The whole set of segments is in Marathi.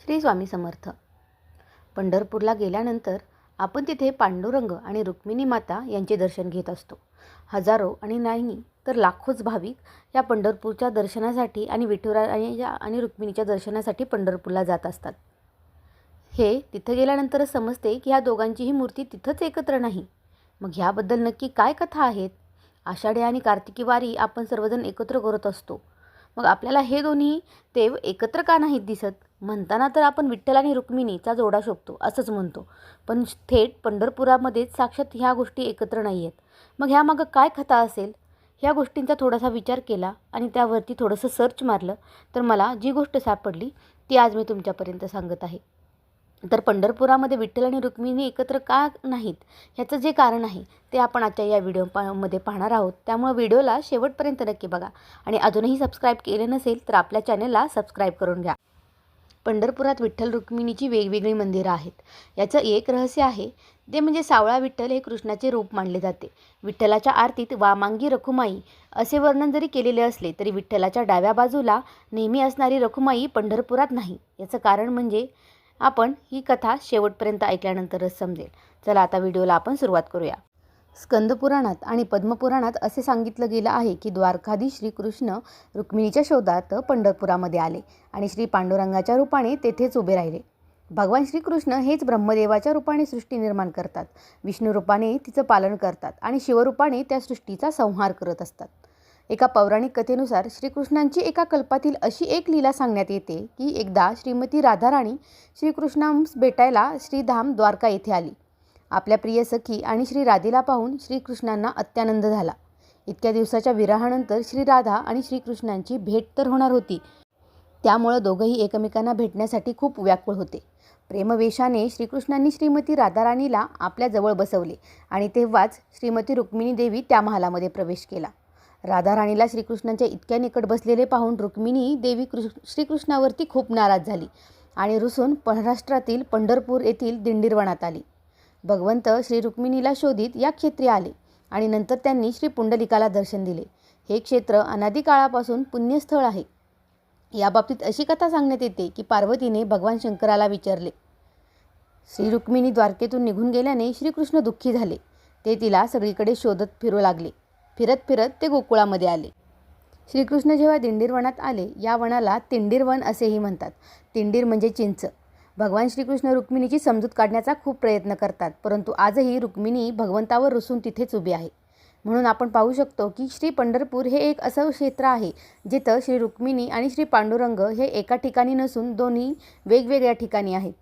श्री स्वामी समर्थ. पंढरपूरला गेल्यानंतर आपण तिथे पांडुरंग आणि रुक्मिणी माता यांचे दर्शन घेत असतो. हजारो आणि नाही तर लाखोच भाविक या पंढरपूरच्या दर्शनासाठी आणि विठुरा आणि आणि रुक्मिणीच्या दर्शनासाठी पंढरपूरला जात असतात. हे तिथं गेल्यानंतरच समजते की ह्या दोघांचीही मूर्ती तिथंच एकत्र नाही. मग ह्याबद्दल नक्की काय कथा आहेत? आषाढी आणि कार्तिकी वारी आपण सर्वजण एकत्र करत असतो. मग आपल्याला हे दोन्ही देव एकत्र का नाहीत दिसत? म्हणताना तर आपण विठ्ठल आणि रुक्मिणीचा जोडा शोधतो असंच म्हणतो. पण थेट पंढरपुरामध्येच साक्षात ह्या गोष्टी एकत्र नाही आहेत मग ह्यामागं काय कथा असेल? ह्या गोष्टींचा थोडासा विचार केला आणि त्यावरती थोडंसं सर्च मारलं तर मला जी गोष्ट सापडली ती आज मी तुमच्यापर्यंत सांगत आहे. तर पंढरपुरामध्ये विठ्ठल आणि रुक्मिणी एकत्र का नाहीत? ह्याचं जे कारण आहे ते आपण आजच्या या व्हिडिओ पा मध्ये पाहणार आहोत. त्यामुळे व्हिडिओला शेवटपर्यंत नक्की बघा. आणि अजूनही सबस्क्राईब केले नसेल तर आपल्या चॅनलला सबस्क्राईब करून घ्या. पंढरपुरात विठ्ठल रुक्मिणीची वेगवेगळी मंदिरं आहेत. याचं एक रहस्य आहे ते म्हणजे सावळा विठ्ठल हे कृष्णाचे रूप मानले जाते. विठ्ठलाच्या आरतीत वामांगी रखुमाई असे वर्णन जरी केलेले असले तरी विठ्ठलाच्या डाव्या बाजूला नेहमी असणारी रखुमाई पंढरपुरात नाही. याचं कारण म्हणजे आपण ही कथा शेवटपर्यंत ऐकल्यानंतरच समजेल. चला आता व्हिडिओला आपण सुरुवात करूया. स्कंदपुराणात आणि पद्मपुराणात असे सांगितलं गेलं आहे की द्वारकाधीश श्रीकृष्ण रुक्मिणीच्या शोधात पंढरपुरामध्ये आले आणि श्री पांडुरंगाच्या रूपाने तेथेच उभे राहिले. भगवान श्रीकृष्ण हेच ब्रह्मदेवाच्या रूपाने सृष्टी निर्माण करतात. विष्णू रूपाने तिचं पालन करतात आणि शिवरूपाने त्या सृष्टीचा संहार करत असतात. एका पौराणिक कथेनुसार श्रीकृष्णांची एका कल्पातील अशी एक लीला सांगण्यात येते की एकदा श्रीमती राधाराणी श्रीकृष्णांस भेटायला श्रीधाम द्वारका येथे आली. आपल्या प्रिय सखी आणि श्री राधेला पाहून श्रीकृष्णांना अत्यानंद झाला. इतक्या दिवसाच्या विरहानंतर श्री राधा आणि श्रीकृष्णांची भेट तर होणार होती. त्यामुळं दोघंही एकमेकांना भेटण्यासाठी खूप व्याकुळ होते. प्रेमवेशाने श्रीकृष्णांनी श्रीमती राधाराणीला आपल्याजवळ बसवले आणि तेव्हाच श्रीमती रुक्मिणी देवी त्या महालामध्ये प्रवेश केला. राधाराणीला श्रीकृष्णांच्या इतक्या निकट बसलेले पाहून रुक्मिणी देवी कृ श्रीकृष्णावरती खूप नाराज झाली आणि रुसून महाराष्ट्रातील पंढरपूर येथील दिंडीरवनात आली. भगवंत श्री रुक्मिणीला शोधित या क्षेत्री आले आणि नंतर त्यांनी श्री पुंडलिकाला दर्शन दिले. हे क्षेत्र अनादिकाळापासून पुण्यस्थळ आहे. याबाबतीत अशी कथा सांगण्यात येते की पार्वतीने भगवान शंकराला विचारले. श्री रुक्मिणी द्वारकेतून निघून गेल्याने श्रीकृष्ण दुःखी झाले. ते तिला सगळीकडे शोधत फिरू लागले. फिरत फिरत ते गोकुळामध्ये आले. श्रीकृष्ण जेव्हा दिंडीरवनात आले या वनाला तिंडीरवन असेही म्हणतात. तिंडीर म्हणजे चिंच. भगवान श्रीकृष्ण रुक्मिणीची समजूत काढण्याचा खूप प्रयत्न करतात परंतु आजही रुक्मिणी भगवंतावर रुसून तिथेच उभी आहे. म्हणून आपण पाहू शकतो की श्री पंढरपूर हे एक असं क्षेत्र आहे जिथं श्री रुक्मिणी आणि श्री पांडुरंग हे एका ठिकाणी नसून दोन्ही वेगवेगळ्या ठिकाणी आहेत.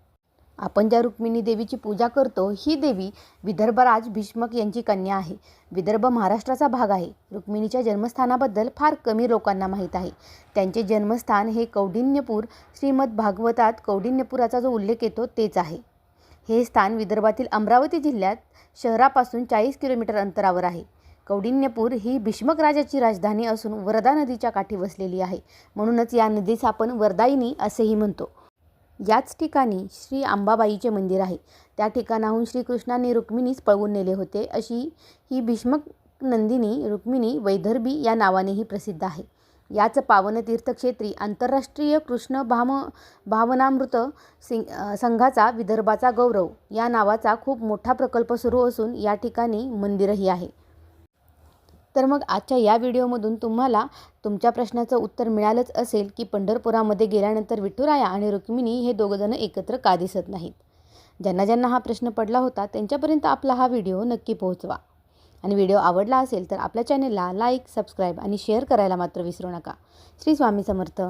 आपण ज्या रुक्मिणी देवीची पूजा करतो ही देवी विदर्भराज भीष्मक यांची कन्या आहे. विदर्भ महाराष्ट्राचा भाग आहे. रुक्मिणीच्या जन्मस्थानाबद्दल फार कमी लोकांना माहीत आहे. त्यांचे जन्मस्थान हे कौडिन्यपूर श्रीमद भागवतात कौंडिन्यपुराचा जो उल्लेख येतो तेच आहे. हे स्थान विदर्भातील अमरावती जिल्ह्यात शहरापासून चाळीस किलोमीटर अंतरावर आहे. कौडिण्यपूर ही भीष्मक राजाची राजधानी असून वरदा नदीच्या काठी वसलेली आहे. म्हणूनच या नदीस आपण वरदायिनी असेही म्हणतो. याच ठिकाणी श्री अंबाबाईचे मंदिर आहे. त्या ठिकाणाहून श्रीकृष्णांनी रुक्मिणीस पळवून नेले होते. अशी ही भीष्मक नंदिनी रुक्मिणी वैदर्भी या नावानेही प्रसिद्ध आहे. याच पावन तीर्थक्षेत्री आंतरराष्ट्रीय कृष्ण भाम भावनामृत सिंग संघाचा विदर्भाचा गौरव या नावाचा खूप मोठा प्रकल्प सुरू असून या ठिकाणी मंदिरही आहे. तर मग आजच्या या व्हिडिओमधून तुम्हाला तुमच्या प्रश्नाचं उत्तर मिळालंच असेल की पंढरपुरामध्ये गेल्यानंतर विठुराया आणि रुक्मिणी हे दोघंजणं एकत्र का दिसत नाहीत? ज्यांना ज्यांना हा प्रश्न पडला होता त्यांच्यापर्यंत आपला हा व्हिडिओ नक्की पोहोचवा. आणि व्हिडिओ आवडला असेल तर आपल्या चॅनेलला लाईक सबस्क्राईब आणि शेअर करायला मात्र विसरू नका. श्री स्वामी समर्थ.